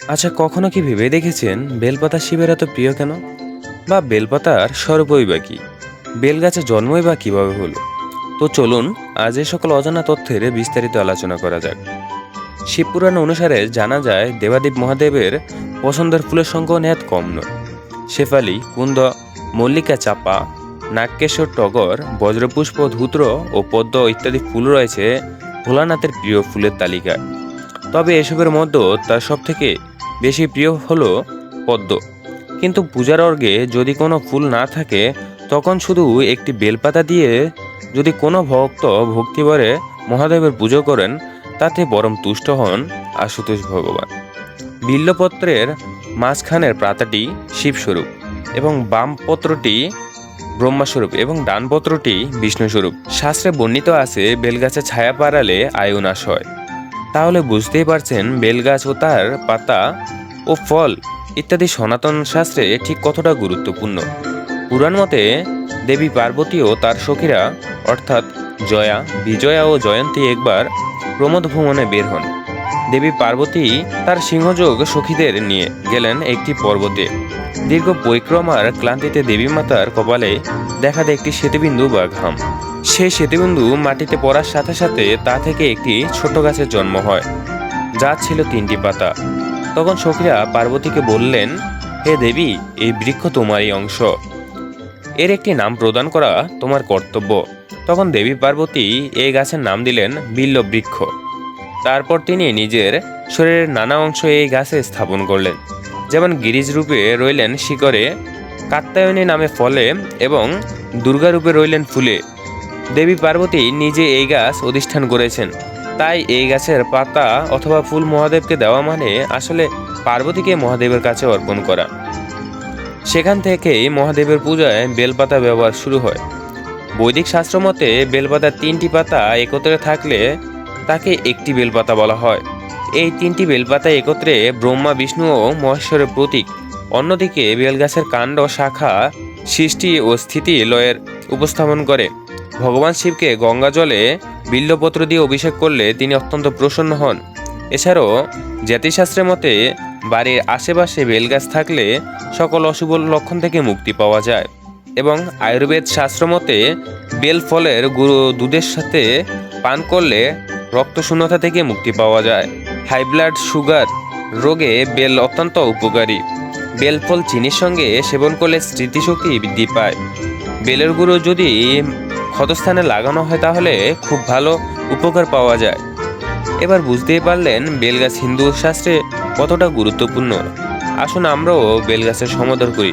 আচ্ছা কখনো কি ভেবে দেখেছেন বেলপাতা শিবের এত প্রিয় কেন? বা বেলপাতার স্বরূপই বা কি? বেলগাছে জন্মই বা কীভাবে হলো? তো চলুন আজ এই সকল অজানা তথ্যের বিস্তারিত আলোচনা করা যাক। শিবপুরাণ অনুসারে জানা যায়, দেবাদেব মহাদেবের পছন্দের ফুলের সংখ্যা নেহাত কম নয়। শেফালি, কুন্দ, মল্লিকা চাপা, নাগকেশর টগর, বজ্রপুষ্প ধূত্র ও পদ্ম ইত্যাদি ফুল রয়েছে ভোলানাথের প্রিয় ফুলের তালিকায়। তবে এসবের মধ্যে তার সব থেকে বেশি প্রিয় হলো পদ্ম। কিন্তু পূজার অর্ঘে যদি কোনো ফুল না থাকে, তখন শুধু একটি বেলপাতা দিয়ে যদি কোনো ভক্ত ভক্তিভরে মহাদেবের পুজো করেন, তাতে পরম তুষ্ট হন আশুতোষ ভগবান। বিল্লপত্রের মাঝখানের পাতাটি শিবস্বরূপ এবং বাম পত্রটি ব্রহ্মাস্বরূপ এবং ডানপত্রটি বিষ্ণুস্বরূপ। শাস্ত্রে বর্ণিত আছে বেলগাছে ছায়া পাড়ালে আয়ু নাশ হয়। তাহলে বুঝতেই পারছেন বেলগাছ ও তার পাতা ও ফল ইত্যাদি সনাতন শাস্ত্রে ঠিক কতটা গুরুত্বপূর্ণ। পুরাণ মতে দেবী পার্বতী ও তার সখীরা, অর্থাৎ জয়া, বিজয়া ও জয়ন্তী একবার প্রমোদ ভ্রমণে বের হন। দেবী পার্বতী তার সিংহযোগ সখীদের নিয়ে গেলেন একটি পর্বতে। দীর্ঘ পরিক্রমার ক্লান্তিতে দেবী মাতার কপালে দেখা দেয় একটি সেতুবিন্দু বা ঘাম। সেই সেতুবিন্দু মাটিতে পড়ার সাথে সাথে তা থেকে একটি ছোট গাছের জন্ম হয়, যা ছিল তিনটি পাতা। তখন সখীরা পার্বতীকে বললেন, হে দেবী, এই বৃক্ষ তোমারই অংশ। এর একটি নাম প্রদান করা তোমার কর্তব্য। তখন দেবী পার্বতী এই গাছের নাম দিলেন বিল্ল বৃক্ষ তারপর তিনি নিজের শরীরের নানা অংশ এই গাছে স্থাপন করলেন। যেমন গিরিজ রূপে রইলেন শিকরে কাত্তায়নী নামে ফলে এবং দুর্গা রূপে রইলেন ফুলে। দেবী পার্বতী নিজে এই গাছ অধিষ্ঠান করেছেন। তাই এই গাছের পাতা অথবা ফুল মহাদেবকে দেওয়া মানে আসলে পার্বতীকে মহাদেবের কাছে অর্পণ করা। সেখান থেকেই মহাদেবের পূজায় বেলপাতা ব্যবহার শুরু হয়। বৈদিক শাস্ত্র মতে বেলপাতার তিনটি পাতা একত্রে থাকলে তাকে একটি বেলপাতা বলা হয়। এই তিনটি বেলপাতা একত্রে ব্রহ্মা, বিষ্ণু ও মহেশ্বরের প্রতীক। অন্যদিকে বেলগাছের কাণ্ড শাখা, সৃষ্টি ও স্থিতি লয়ের উপস্থাপন করে। ভগবান শিবকে গঙ্গা জলে বিল্লপত্র দিয়ে অভিষেক করলে তিনি অত্যন্ত প্রসন্ন হন। এছাড়াও জাতিশাস্ত্রের মতে বাড়ির আশেপাশে বেলগাছ থাকলে সকল অশুভ লক্ষণ থেকে মুক্তি পাওয়া যায় এবং আয়ুর্বেদ শাস্ত্র মতে বেল ফলের গুঁড়ো দুধের সাথে পান করলে রক্তশূন্যতা থেকে মুক্তি পাওয়া যায়। হাই ব্লাড সুগার রোগে বেল অত্যন্ত উপকারী। বেল ফল চিনির সঙ্গে সেবন করলে স্মৃতিশক্তি বৃদ্ধি পায়। বেলের গুঁড়ো যদি ক্ষতস্থানে লাগানো হয় তাহলে খুব ভালো উপকার পাওয়া যায়। এবার বুঝতেই পারলেন বেলগাছ হিন্দু শাস্ত্রে কতটা গুরুত্বপূর্ণ। আসুন আমরাও বেলগাছের সমাদর করি।